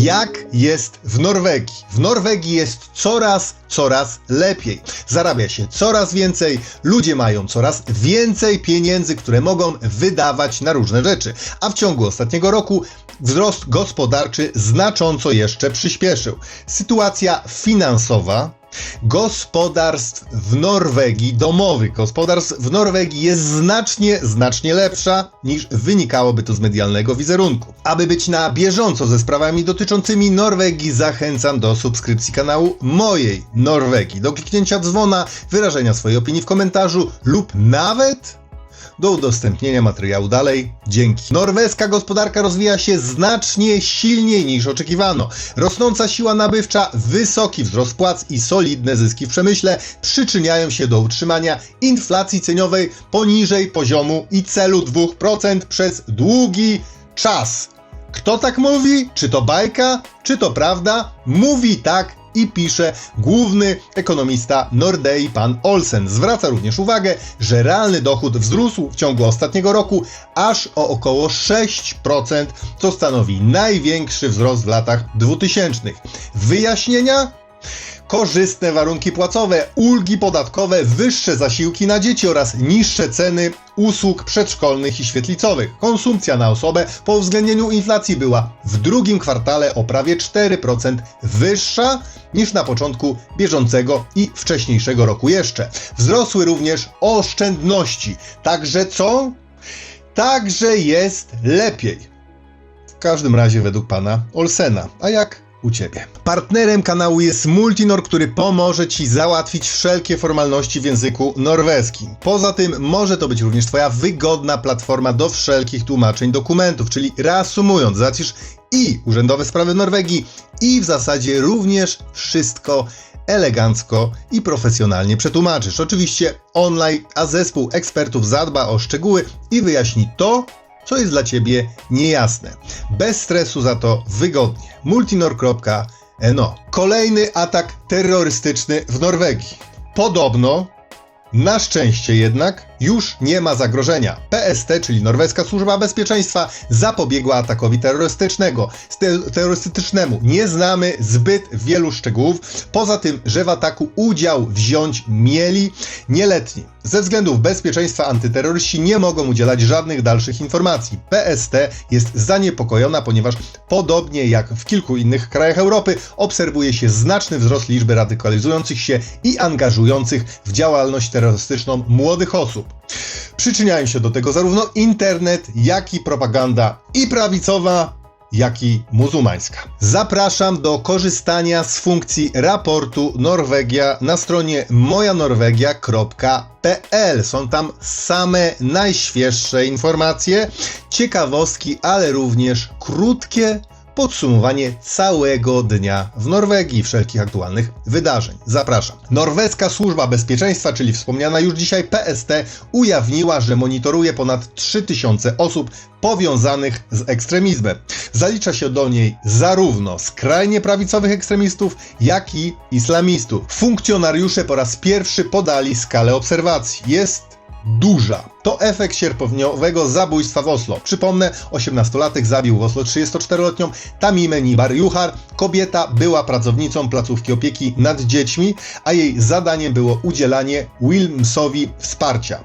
Jak jest w Norwegii? W Norwegii jest coraz, coraz lepiej. Zarabia się coraz więcej, ludzie mają coraz więcej pieniędzy, które mogą wydawać na różne rzeczy. A w ciągu ostatniego roku wzrost gospodarczy znacząco jeszcze przyspieszył. Sytuacja finansowa gospodarstw w Norwegii, domowych gospodarstw w Norwegii jest znacznie, znacznie lepsza niż wynikałoby to z medialnego wizerunku. Aby być na bieżąco ze sprawami dotyczącymi Norwegii, zachęcam do subskrypcji kanału mojej Norwegii, do kliknięcia dzwona, wyrażenia swojej opinii w komentarzu lub nawet do udostępnienia materiału dalej. Dzięki. Norweska gospodarka rozwija się znacznie silniej niż oczekiwano. Rosnąca siła nabywcza, wysoki wzrost płac i solidne zyski w przemyśle przyczyniają się do utrzymania inflacji ceniowej poniżej poziomu i celu 2% przez długi czas. Kto tak mówi? Czy to bajka? Czy to prawda? Mówi tak i pisze główny ekonomista Nordei pan Olsen. Zwraca również uwagę, że realny dochód wzrósł w ciągu ostatniego roku aż o około 6%, co stanowi największy wzrost w latach 2000. Wyjaśnienia? Korzystne warunki płacowe, ulgi podatkowe, wyższe zasiłki na dzieci oraz niższe ceny usług przedszkolnych i świetlicowych. Konsumpcja na osobę po uwzględnieniu inflacji była w drugim kwartale o prawie 4% wyższa niż na początku bieżącego i wcześniejszego roku jeszcze. Wzrosły również oszczędności. Także co? Także jest lepiej. W każdym razie według pana Olsena. A jak u Ciebie. Partnerem kanału jest Multinor, który pomoże Ci załatwić wszelkie formalności w języku norweskim. Poza tym może to być również Twoja wygodna platforma do wszelkich tłumaczeń dokumentów, czyli reasumując, zacisz i urzędowe sprawy Norwegii i w zasadzie również wszystko elegancko i profesjonalnie przetłumaczysz. Oczywiście online, a zespół ekspertów zadba o szczegóły i wyjaśni to, co jest dla Ciebie niejasne. Bez stresu za to wygodnie. multinor.no Kolejny atak terrorystyczny w Norwegii. Podobno, na szczęście jednak, już nie ma zagrożenia. PST, czyli Norweska Służba Bezpieczeństwa, zapobiegła atakowi terrorystycznego. terrorystycznemu nie znamy zbyt wielu szczegółów, poza tym, że w ataku udział wziąć mieli nieletni. Ze względów bezpieczeństwa antyterroryści nie mogą udzielać żadnych dalszych informacji. PST jest zaniepokojona, ponieważ podobnie jak w kilku innych krajach Europy obserwuje się znaczny wzrost liczby radykalizujących się i angażujących w działalność terrorystyczną młodych osób. Przyczyniają się do tego zarówno internet, jak i propaganda i prawicowa, jak i muzułmańska. Zapraszam do korzystania z funkcji raportu Norwegia na stronie mojanorwegia.pl. Są tam same najświeższe informacje, ciekawostki, ale również krótkie podsumowanie całego dnia w Norwegii, wszelkich aktualnych wydarzeń. Zapraszam. Norweska Służba Bezpieczeństwa, czyli wspomniana już dzisiaj PST, ujawniła, że monitoruje ponad 3000 osób powiązanych z ekstremizmem. Zalicza się do niej zarówno skrajnie prawicowych ekstremistów, jak i islamistów. Funkcjonariusze po raz pierwszy podali skalę obserwacji. Jest duża. To efekt sierpniowego zabójstwa w Oslo. Przypomnę, 18-latek zabił w Oslo 34-letnią Tamimę Nibar. Kobieta była pracownicą placówki opieki nad dziećmi, a jej zadaniem było udzielanie Wilmsowi wsparcia.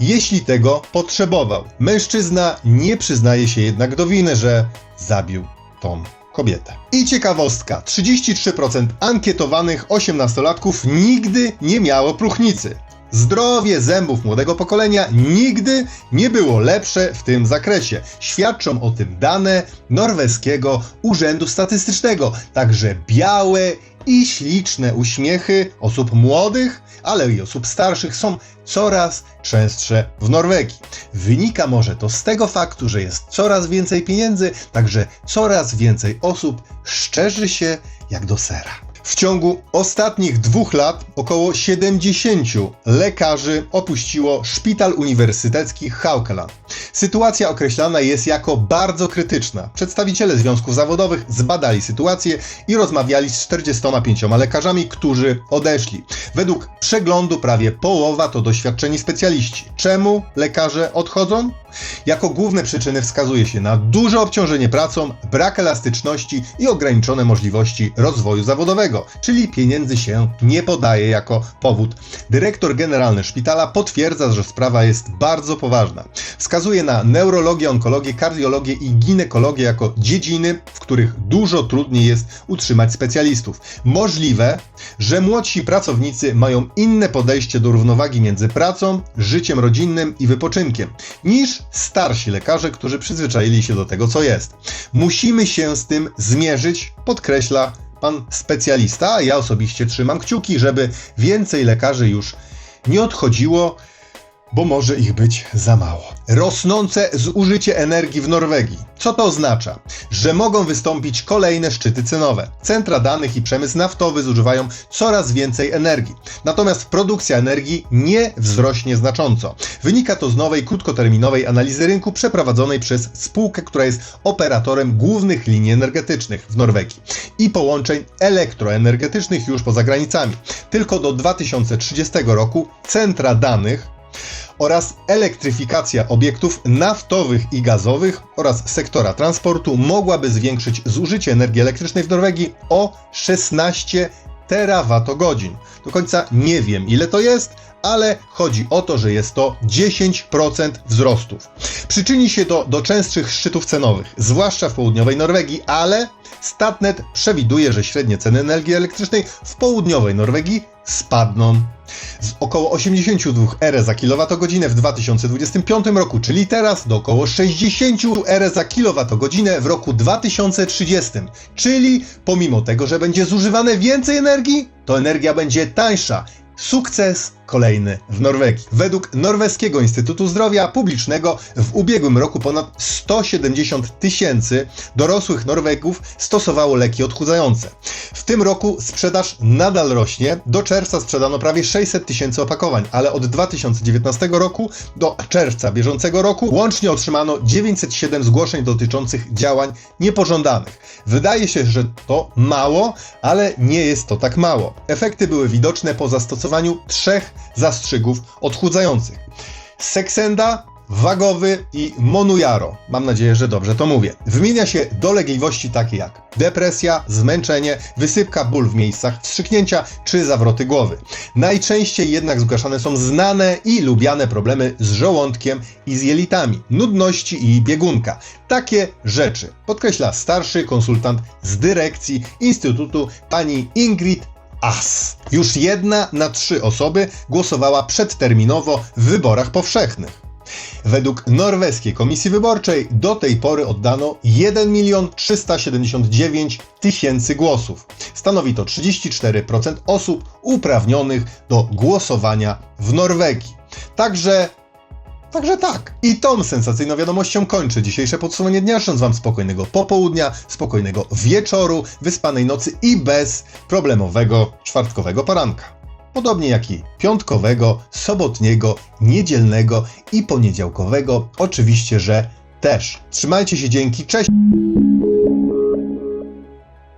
Jeśli tego potrzebował. Mężczyzna nie przyznaje się jednak do winy, że zabił tą kobietę. I ciekawostka: 33% ankietowanych 18-latków nigdy nie miało próchnicy. Zdrowie zębów młodego pokolenia nigdy nie było lepsze w tym zakresie. Świadczą o tym dane norweskiego Urzędu Statystycznego. Także białe i śliczne uśmiechy osób młodych, ale i osób starszych są coraz częstsze w Norwegii. Wynika może to z tego faktu, że jest coraz więcej pieniędzy, także coraz więcej osób szczerzy się jak do sera. W ciągu ostatnich dwóch lat około 70 lekarzy opuściło Szpital Uniwersytecki Haukeland. Sytuacja określana jest jako bardzo krytyczna. Przedstawiciele związków zawodowych zbadali sytuację i rozmawiali z 45 lekarzami, którzy odeszli. Według przeglądu prawie połowa to doświadczeni specjaliści. Czemu lekarze odchodzą? Jako główne przyczyny wskazuje się na duże obciążenie pracą, brak elastyczności i ograniczone możliwości rozwoju zawodowego, czyli pieniędzy się nie podaje jako powód. Dyrektor generalny szpitala potwierdza, że sprawa jest bardzo poważna. Wskazuje na neurologię, onkologię, kardiologię i ginekologię jako dziedziny, w których dużo trudniej jest utrzymać specjalistów. Możliwe, że młodsi pracownicy mają inne podejście do równowagi między pracą, życiem rodzinnym i wypoczynkiem niż starsi lekarze, którzy przyzwyczaili się do tego, co jest. Musimy się z tym zmierzyć, podkreśla pan specjalista, ja osobiście trzymam kciuki, żeby więcej lekarzy już nie odchodziło, bo może ich być za mało. Rosnące zużycie energii w Norwegii. Co to oznacza? Że mogą wystąpić kolejne szczyty cenowe. Centra danych i przemysł naftowy zużywają coraz więcej energii. Natomiast produkcja energii nie wzrośnie znacząco. Wynika to z nowej krótkoterminowej analizy rynku przeprowadzonej przez spółkę, która jest operatorem głównych linii energetycznych w Norwegii i połączeń elektroenergetycznych już poza granicami. Tylko do 2030 roku centra danych oraz elektryfikacja obiektów naftowych i gazowych oraz sektora transportu mogłaby zwiększyć zużycie energii elektrycznej w Norwegii o 16 terawatogodzin. Do końca nie wiem ile to jest, ale chodzi o to, że jest to 10% wzrostów. Przyczyni się to do częstszych szczytów cenowych, zwłaszcza w południowej Norwegii, ale Statnet przewiduje, że średnie ceny energii elektrycznej w południowej Norwegii spadną z około 82 R za kilowatogodzinę w 2025 roku, czyli teraz, do około 60 R za kilowatogodzinę w roku 2030. Czyli pomimo tego, że będzie zużywane więcej energii, to energia będzie tańsza. Sukces kolejny w Norwegii. Według Norweskiego Instytutu Zdrowia Publicznego w ubiegłym roku ponad 170 tysięcy dorosłych Norwegów stosowało leki odchudzające. W tym roku sprzedaż nadal rośnie. Do czerwca sprzedano prawie 600 tysięcy opakowań, ale od 2019 roku do czerwca bieżącego roku łącznie otrzymano 907 zgłoszeń dotyczących działań niepożądanych. Wydaje się, że to mało, ale nie jest to tak mało. Efekty były widoczne po zastosowaniu trzech zastrzygów odchudzających. Seksenda, wagowy i monujaro. Mam nadzieję, że dobrze to mówię. Wymienia się dolegliwości takie jak depresja, zmęczenie, wysypka, ból w miejscach wstrzyknięcia czy zawroty głowy. Najczęściej jednak zgłaszane są znane i lubiane problemy z żołądkiem i z jelitami, nudności i biegunka. Takie rzeczy podkreśla starszy konsultant z dyrekcji Instytutu pani Ingrid As. Już jedna na trzy osoby głosowała przedterminowo w wyborach powszechnych. Według norweskiej komisji wyborczej do tej pory oddano 1 milion 379 tysięcy głosów. Stanowi to 34% osób uprawnionych do głosowania w Norwegii. Także Także tak. I tą sensacyjną wiadomością kończę dzisiejsze podsumowanie dnia, życząc Wam spokojnego popołudnia, spokojnego wieczoru, wyspanej nocy i bez problemowego czwartkowego poranka. Podobnie jak i piątkowego, sobotniego, niedzielnego i poniedziałkowego, oczywiście, że też. Trzymajcie się, dzięki, cześć!